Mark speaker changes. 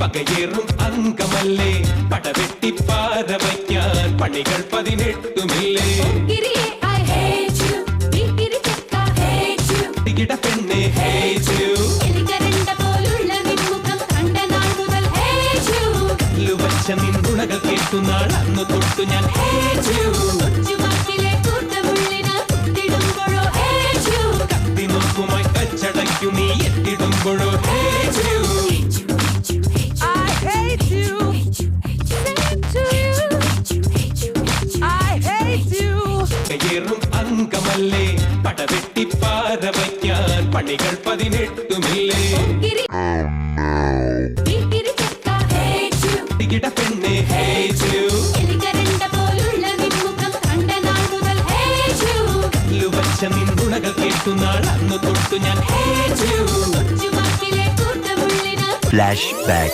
Speaker 1: പകയേറും അങ്കമല്ലേ പടവെട്ടി പാര വയ്ക്കാൻ പണികൾ പതിനെട്ടുമില്ലേ.
Speaker 2: ഗുണകൾ കേട്ടുന്നാൾ.
Speaker 1: ഇട പെണ്ണെ ഹേജു കേട്ടു നാൾ അന്ന് തൊട്ടു ഞാൻ ഹേജു കയ്യേറും അങ്കമല്ലേ പടവെട്ടി പാത വയ്ക്കാൻ പണികൾ പതിനെട്ടുമില്ലേ
Speaker 2: ഫ്ലാഷ്
Speaker 1: ബാക്ക് പെണ്ണെ ഹേജു. വച്ച അന്ന് തൊട്ടു ഞാൻ
Speaker 2: കൂട്ടമുള്ളിന്
Speaker 3: Flashback.